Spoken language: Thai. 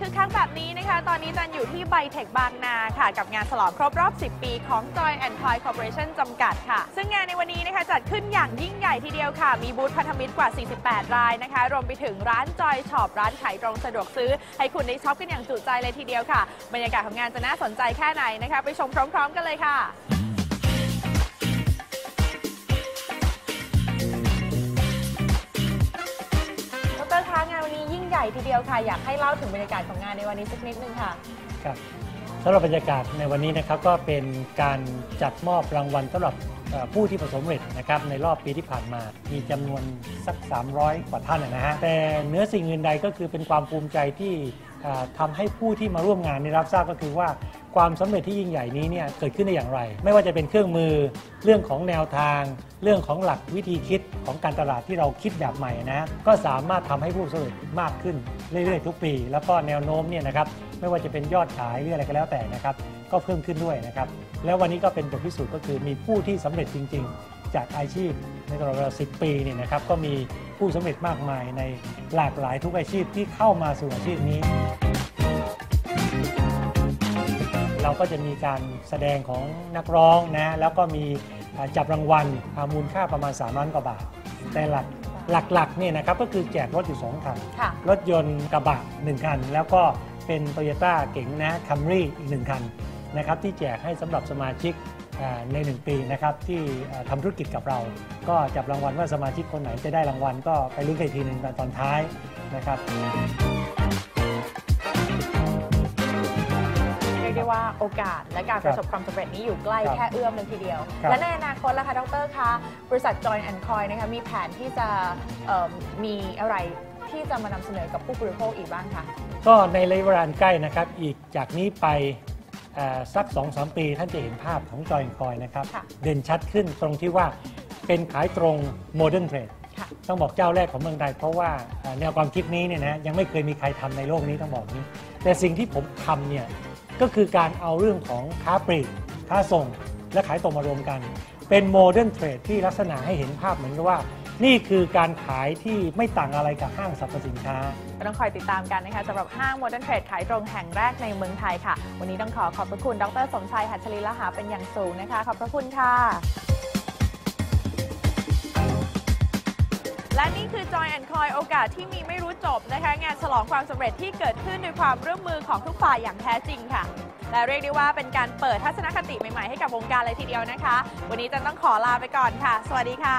คึกคักแบบนี้นะคะ ตอนนี้จันอยู่ที่ไบเทคบางนาค่ะ กับงานฉลองครบรอบ 10 ปีของ Joy and Toy Corporation จำกัดค่ะ ซึ่งงานในวันนี้นะคะจัดขึ้นอย่างยิ่งใหญ่ทีเดียวค่ะ มีบูธพันธมิตรกว่า 48 รายนะคะ รวมไปถึงร้าน Joy Shop ร้านขายตรงสะดวกซื้อ ให้คุณได้ช็อปกันอย่างจุใจเลยทีเดียวค่ะ บรรยากาศของงานจะน่าสนใจแค่ไหนนะคะ ไปชมพร้อม ๆ กันเลยค่ะ ญ่ทีเดียวค่ะ อยากให้เล่าถึงบรรยากาศของงานในวันนี้สักนิดนึงค่ะ ครับสำหรับบรรยากาศในวันนี้นะครับก็เป็นการจัดมอบรางวัลสำหรับเอ่อผู้ที่ประสบความเร็จนะครับในรอบปีที่ผ่านมา มีจำนวนสัก 300 กว่าท่านนะฮะแต่เนื้อสิ่งอื่นใดก็คือเป็นความภูมิใจที่ ทำให้ผู้ที่มาร่วมงานได้รับทราบก็คือว่าความสำเร็จที่ยิ่งใหญ่นี้เนี่ยเกิดขึ้นได้อย่างไร ไม่ว่าจะเป็นเครื่องมือเรื่องของแนวทาง เรื่องของหลักวิธีคิดของการตลาดที่เราคิดแบบใหม่นะก็สามารถทำให้ผู้สำเร็จมากขึ้นเรื่อยๆทุกปี แล้วก็แนวโน้มเนี่ยนะครับไม่ว่าจะเป็นยอดขายหรืออะไรก็แล้วแต่นะครับก็เพิ่มขึ้นด้วยนะครับแล้ววันนี้ก็เป็นบทพิสูจน์ก็คือมีผู้ที่สำเร็จจริง ๆ จากอาชีพในตลอดเวลา 10 ปีเนี่ยนะครับก็มีผู้สำเร็จมากมายในหลากหลายทุกอาชีพที่เข้ามาสู่อาชีพนี้ เราก็จะมีการแสดงของนักร้องนะแล้วก็มีอ่าจับรางวัลอ่ามูลค่าประมาณ 3 ล้านกว่าบาท แต่หลักหลักๆเนี่ยนะครับก็คือแจกรถอยู่ 2 คัน ค่ะ รถยนต์กระบะ 1 คัน แล้วก็เป็นโตโยต้าเก๋งนะคัมรี่อีก 1 คันนะครับที่แจกให้สำหรับสมาชิกอ่า ใน 1 ปีนะครับที่อ่าทำธุรกิจกับเรา ก็จับรางวัลว่าสมาชิกคนไหนจะได้รางวัลก็ไปลุ้นกันอีกทีหนึ่งตอนท้ายนะครับเรียกได้ว่าโอกาสและการประสบความสำเร็จนี้อยู่ใกล้ครับแค่เอื้อมเลยทีเดียวครับและในอนาคตล่ะคะดรคะบริษัท Join and Coin นะคะมีแผนที่จะเอิ่มมีอะไรที่จะมานำเสนอกับผู้บริโภคอีกบ้างคะก็ในระยะเวลาอันใกล้นะครับ อีกจากนี้ไป เอ่อสัก2-3ปีท่านจะเห็นภาพของจอยคอยนะครับค่ะเด่นชัดขึ้นตรงที่ว่าเป็นขายตรงโมเดิร์นเทรดค่ะต้องบอกเจ้าแรกของเมืองไทย เพราะว่าเอ่อแนวความคิดนี้เนี่ยนะยังไม่เคยมีใครทำในโลกนี้ต้องบอกนี้ แต่สิ่งที่ผมทำเนี่ยก็คือการเอาเรื่องของค้าปลีกค้าส่ง และขายตรงมารวมกัน เป็นโมเดิร์นเทรดที่ลักษณะให้เห็นภาพเหมือนกับว่า นี่คือการขายที่ไม่ต่างอะไรกับห้างสรรพสินค้า ต้องคอยติดตามกันนะคะสำหรับห้าง Modern Trade ขายตรงแห่งแรกในเมืองไทยค่ะ วันนี้ต้องขอขอบพระคุณดรสมชัยหัชลีละหาเป็นอย่างสูงนะคะ ขอบพระคุณค่ะ และนี่คือ Joy and Coin โอกาสที่มีไม่รู้จบนะคะ งานฉลองความสำเร็จที่เกิดขึ้นด้วยความร่วมมือของทุกฝ่ายอย่างแท้จริงค่ะ และเรียกได้ว่าเป็นการเปิดทัศนคติใหม่ๆให้กับวงการเลยทีเดียวนะคะ วันนี้จันต้องขอลาไปก่อนค่ะ สวัสดีค่ะ